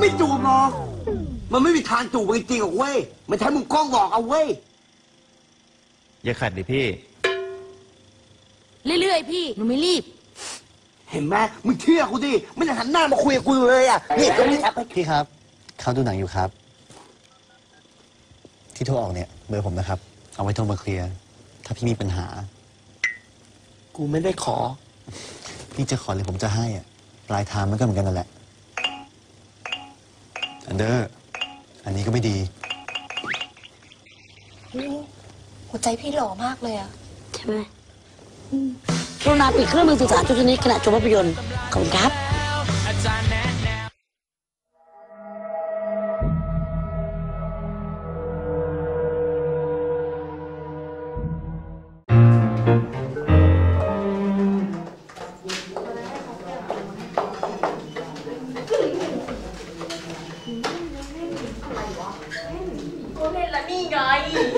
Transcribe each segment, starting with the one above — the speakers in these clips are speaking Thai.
ไม่จูบหรอก มันไม่มีทางจูบกันจริงๆหรอกเว้ย มันใช้มุมกล้องบอกเอาเว้ย อย่าขัดดิพี่ เรื่อยๆ พี่ หนูไม่รีบ เห็นไหมมึงเชื่อกูดิ ไม่ได้หันหน้ามาคุยกับกูเลยอะนี่ตรงนี้แอปพี่ครับ เขาดูหนังอยู่ครับ ที่โทรออกเนี่ยเบอร์ผมนะครับ เอาไว้โทรมาเคลียร์ ถ้าพี่มีปัญหา กูไม่ได้ขอ พี่จะขอหรือผมจะให้อะปลายทางมันก็เหมือนกันนั่นแหละ อันเดอร์อันนี้ก็ไม่ดี หัวใจพี่หล่อมากเลยอะใช่ไหมกรุณาปิดเครื่องมือสื่อสารทุกชนิดขณะชมภาพยนตร์ขอบคุณครับ นี่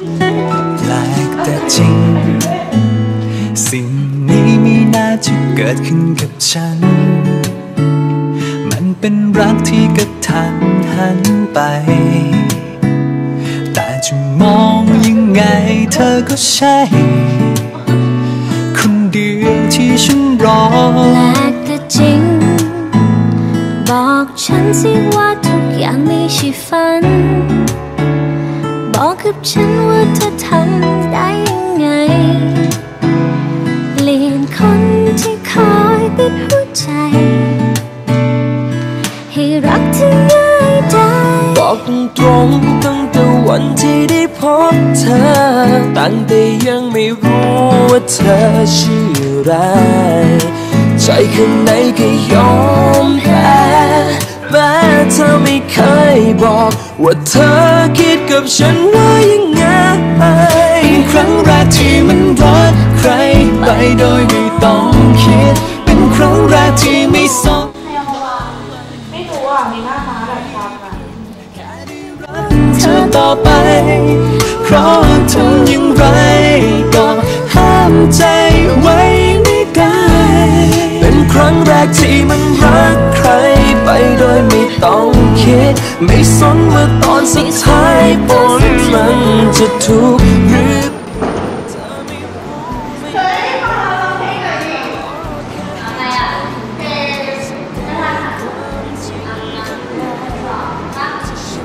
แปลกแต่จริง สิ่งนี้ไม่น่าจะเกิดขึ้นกับฉัน มันเป็นรักที่กระทันหันไป แต่จะมองยังไงเธอก็ใช่ คนเดียวที่ฉันรอแปลกแต่จริง บอกฉันสิว่าทุกอย่างไม่ใช่ฝัน บอกกับฉันว่าเธอทำได้ยังไง เปลี่ยนคนที่คอยปิดหัวใจ ให้รักที่ง่ายได้บอกตรงๆตั้งแต่วันที่ได้พบเธอ ตั้งแต่ยังไม่รู้ว่าเธอชื่ออะไร ใจข้างในก็ยอมแพ้ ธอไม่เคยบอก ว่าเธอคิดกับฉันว่ายังไงเป็นครั้งแรกที่มันรักใครไปโดยไม่ต้องคิด เป็นครั้งแรกที่ไม่สนไม่รู้อะมีหน้าม้าแบบชัดอะเธอต่อไป เพราะทำอย่างไรก็ห้ามใจไว้ไม่ได้ เป็นครั้งแรกที่มันรัก โดยไม่ต้องคิด ไม่สนว่าตอนสุดท้ายผลมันจะถูกหรือ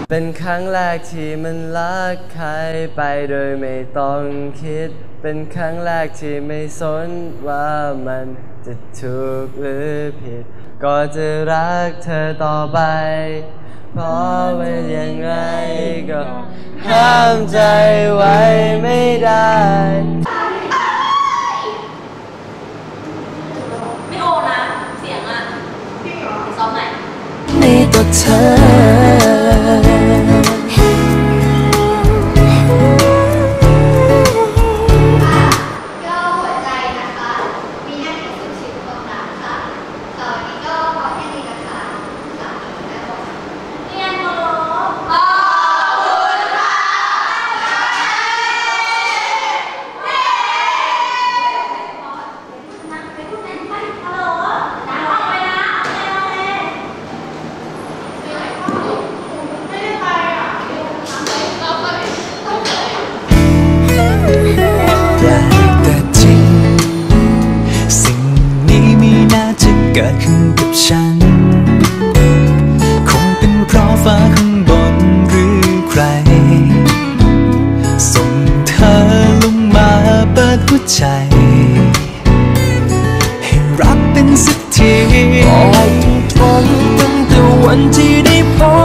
เป็นครั้งแรกที่มันรักใครไปโดยไม่ต้องคิด เป็นครั้งแรกที่ไม่สนว่ามันจะถูกหรือผิด ก็จะรักเธอต่อไป เพราะเป็นยังไงก็ห้ามใจไว้ไม่ได้ไม่โอนะ เสียงอะซ้อมใหม่ในตัวเธอ วใจ ให้รักเป็นสักทีบอกตรงตั้งแต่วันที่ได้พบ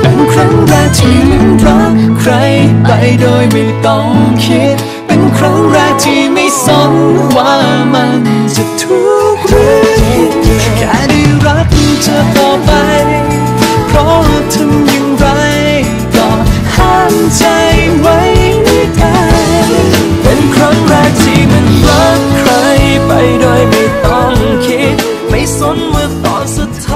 เป็นครั้งแรกที่รักใครไปโดยไม่ต้องคิด เป็นครั้งแรกที่ไม่สนว่ามันจะถูกหรือแค่ได้รักเธอต่อไป เพราะทำ โดยไม่ต้องคิด ไม่สนว่าตอนสุดท้าย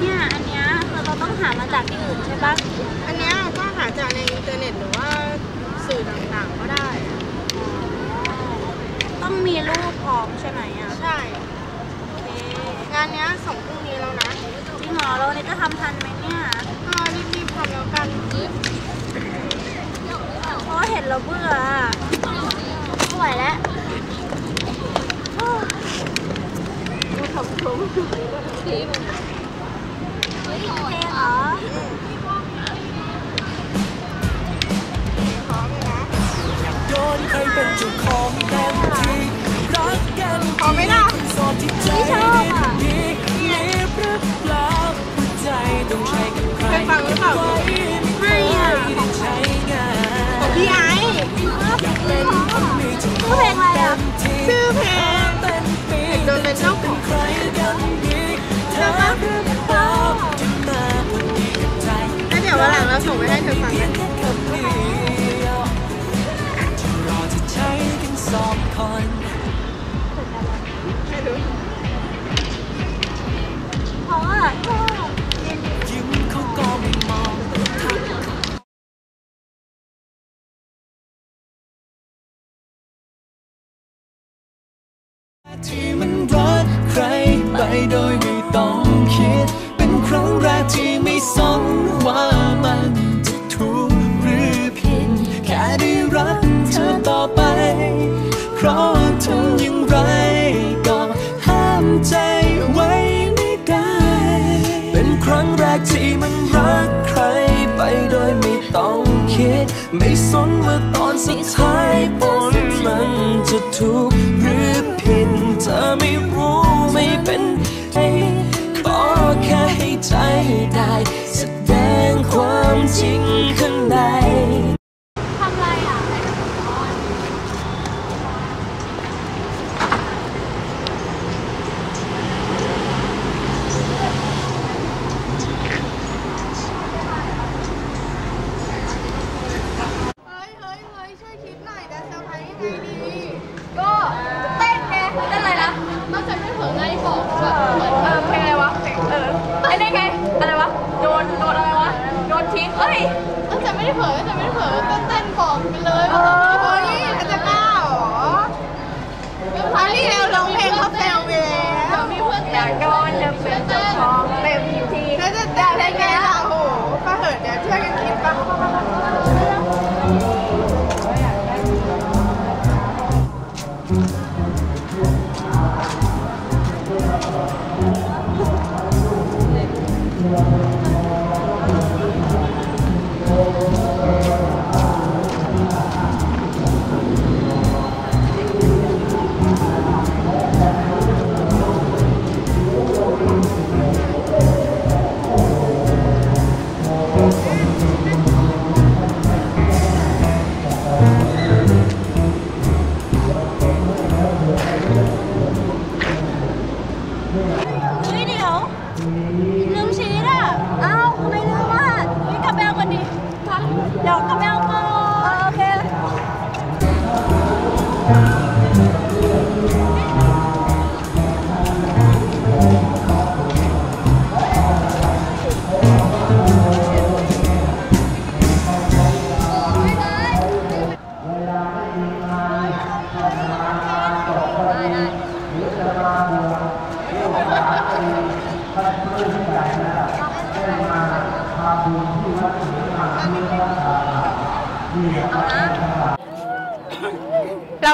เนี่ยอันเนี้ยคือเราต้องหามาจากที่อื่นใช่ปะอันเนี้ยก็หาจากในอินเทอร์เน็ตหรือว่าสื่อต่างๆก็ได้ ต้องมีรูปพร้อมใช่ไหมอะใช่โอเคงานเนี้ยส่งพรุ่งนี้แล้วนะจริงเหรอเราเนี่ยจะทำทันไหมเนี่ยก็รีบๆทำแล้วกันเพราะเห็นเราเบื่ออะไม่ไหวแล้ว ดูทำทุ่มทีมเฮ้ยโอเคเหรอโยนให้เป็นเจ้าของเต็มที่รักกันพอไหมล่ะโสดที่ใจดีมีหรือเปล่าหัวใจต้องใช้กับใครเคยฟังหรือเปล่าไว้ไม่อะไม่ใช้งานของพี่ไอซ์เป็นคนมีเจ้าขชื่อองเพลงอะไรอะที่ชื่อเพลงเป็นปีโดนเป็นเจ้าของ อหลังเราส่งไปให้เธอฟังกันเพราะว่า ไม่สนว่าตอนสุดท้ายผลมันจะถูกหรือผิดเธอไม่รู้ไม่เป็นไรขอแค่ให้ใจได้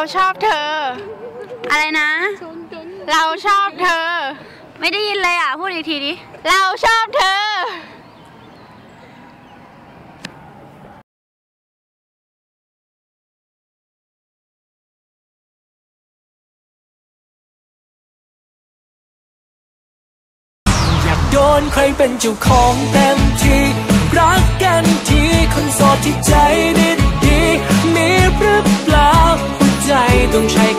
ราชอบเธอ อะไรนะ เราชอบเธอ ไม่ได้ยินเลยอะ พูดอีกทีดิเราชอบเธอโดนใครเป็นเจ้าของเต็มที่ รักกันทีคนโสดที่ใจดีดี 东拆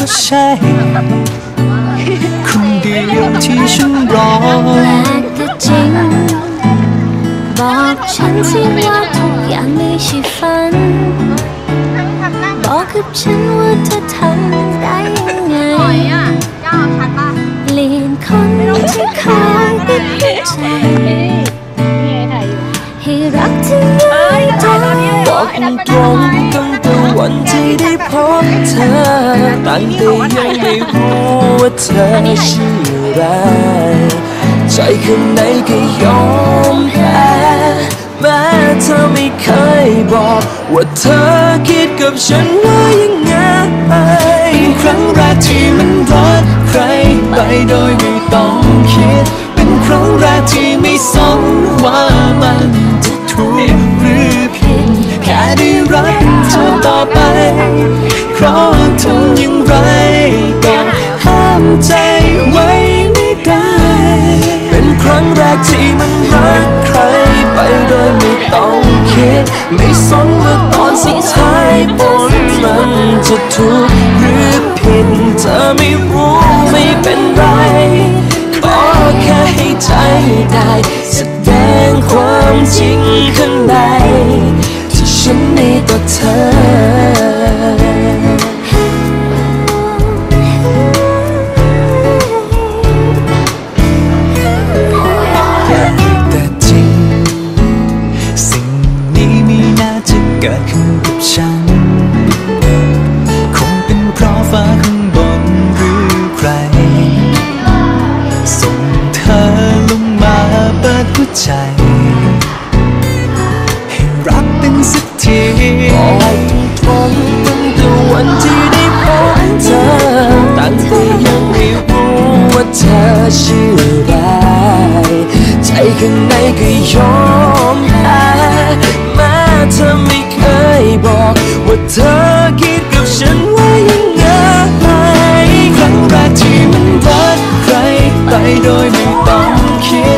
ก็ใช่คนเดียวที่ฉันรอแปลกก็จริง บอกฉันสิว่าทุกอย่างไม่ใช่ฝัน บอกกับฉันว่าเธอทำได้ยังไงเปลี่ยนคนที่คอยติดใจให้รักที่ง่ายดายบอกตรงตั้ง วันที่ได้พบเธอตั้งแต่ยังไม่รู้ว่าเธอชื่ออะไร ใจข้างในก็ยอมแพ้แม้เธอไม่เคยบอก ว่าเธอคิดกับฉันว่ายังไงเป็นครั้งแรกที่มันรักใครไปโดยไม่ต้องคิด เป็นครั้งแรกที่ไม่สนว่ามันจะถูกหรือผิดแค่ได้รักเธอ ไป เพราะทำอย่างไรก็ห้ามใจไว้ไม่ได้ เป็นครั้งแรกที่มันรักใครไปโดยไม่ต้องคิด ไม่สนว่าตอนสุดท้ายผลมันจะถูกหรือผิดเธอไม่รู้ไม่เป็นไรขอแค่ให้ใจได้แสดงความจริง ใจ ให้รักเป็นสักทีบอกตรงตั้งแต่วันที่ได้พบเธอตั้งแต่ยังไม่รู้ว่าเธอชื่ออะไรใจข้างในก็ยอมแพ้แม้เธอไม่เคยบอกว่าเธอคิดกับฉันว่ายังไงครั้งแรกที่มันรักใครไปโดยไม่ต้องคิด